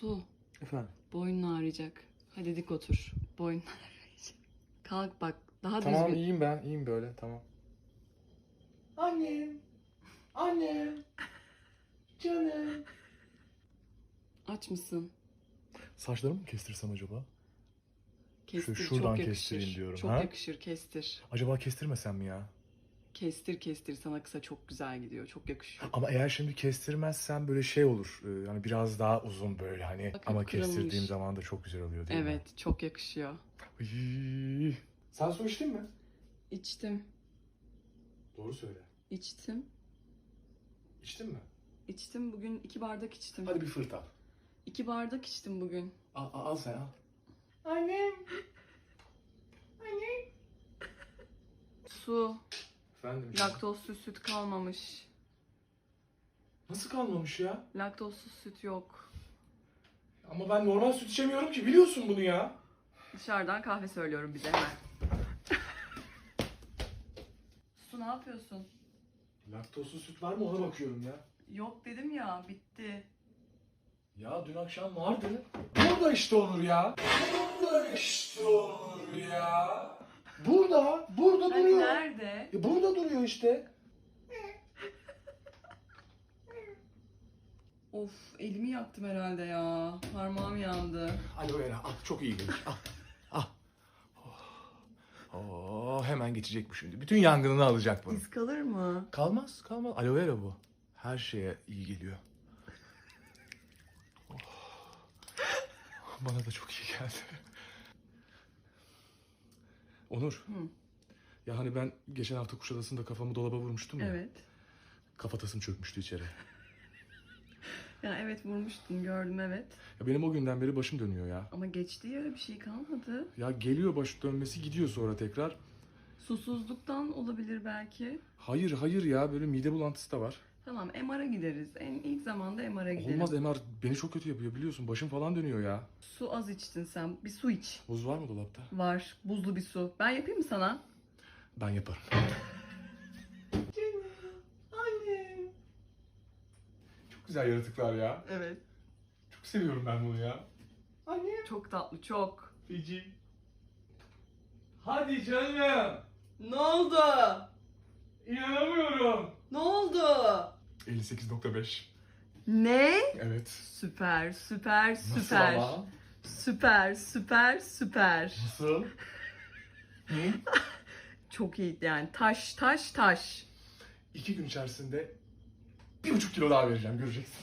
Su. Efendim? Boynun ağrıyacak. Hadi dik otur. Boynun ağrıyacak. Kalk bak. Daha Tamam düzgün. iyiyim ben. iyiyim böyle tamam. Annem. Annem. Canım. Aç mısın? Saçlarımı mı kestirsem acaba? Kestir. şuradan çok yakışır. kestireyim diyorum, Çok ha? yakışır. Kestir. Acaba kestirmesem mi ya? Kestir kestir. Sana kısa çok güzel gidiyor. Çok yakışıyor. Ama eğer şimdi kestirmezsem böyle şey olur. e, Yani biraz daha uzun böyle hani. Bakın Ama kırılmış. kestirdiğim zaman da çok güzel oluyor değil mi? Evet. Çok yakışıyor. Sen su içtin mi? İçtim. Doğru söyle. İçtim. İçtin mi? İçtim. Bugün iki bardak içtim. Hadi bir fırt al. İki bardak içtim bugün. Al, al, al sen al. Annem. Annem. Su. Efendim. Laktozsuz süt kalmamış. Nasıl kalmamış ya? Laktozsuz süt yok. Ama ben normal süt içemiyorum ki biliyorsun bunu ya. Dışarıdan kahve söylüyorum bize hemen. Su ne yapıyorsun? Laktozsuz süt var mı ona bakıyorum ya. Yok dedim ya bitti. Ya dün akşam vardı. Burada işte Onur ya. Burada işte Onur ya. Burada, burada Hani duruyor. nerede? Ya burada işte. Of elimi yaktım herhalde ya. Parmağım yandı. Aloe vera al çok iyi gelir. Al. Al. Oh. Oh, hemen geçecek bu şimdi. Bütün yangınını alacak bunu. İz kalır mı? Kalmaz, kalmaz. Aloe vera bu. Her şeye iyi geliyor. Oh. Bana da çok iyi geldi. Onur. Hı. Ya hani ben geçen hafta Kuşadası'nda kafamı dolaba vurmuştum ya. Evet. Kafatasım çökmüştü içeri. Ya evet vurmuştun gördüm evet. Ya benim o günden beri başım dönüyor ya. Ama geçti ya bir şey kalmadı. Ya geliyor baş dönmesi gidiyor sonra tekrar. Susuzluktan olabilir belki. Hayır hayır ya böyle mide bulantısı da var. Tamam MR'a gideriz. En ilk zamanda MR'a gidelim. Olmaz MR beni çok kötü yapıyor biliyorsun. Başım falan dönüyor ya. Su az içtin sen. Bir su iç. Buz var mı dolapta? Var. Buzlu bir su. Ben yapayım mı sana? Ben yaparım. Annem. Çok güzel yaratıklar ya. Evet. Çok seviyorum ben bunu ya. Annem. Çok tatlı çok. Fiji. Hadi canım. Ne oldu? İnanamıyorum. Ne oldu? 58.5. Ne? Evet. Süper, süper, Nasıl süper. ama? Süper, süper, süper. Nasıl? Hı? Çok iyi yani. Taş, taş, taş. İki gün içerisinde bir buçuk kilo daha vereceğim göreceksin.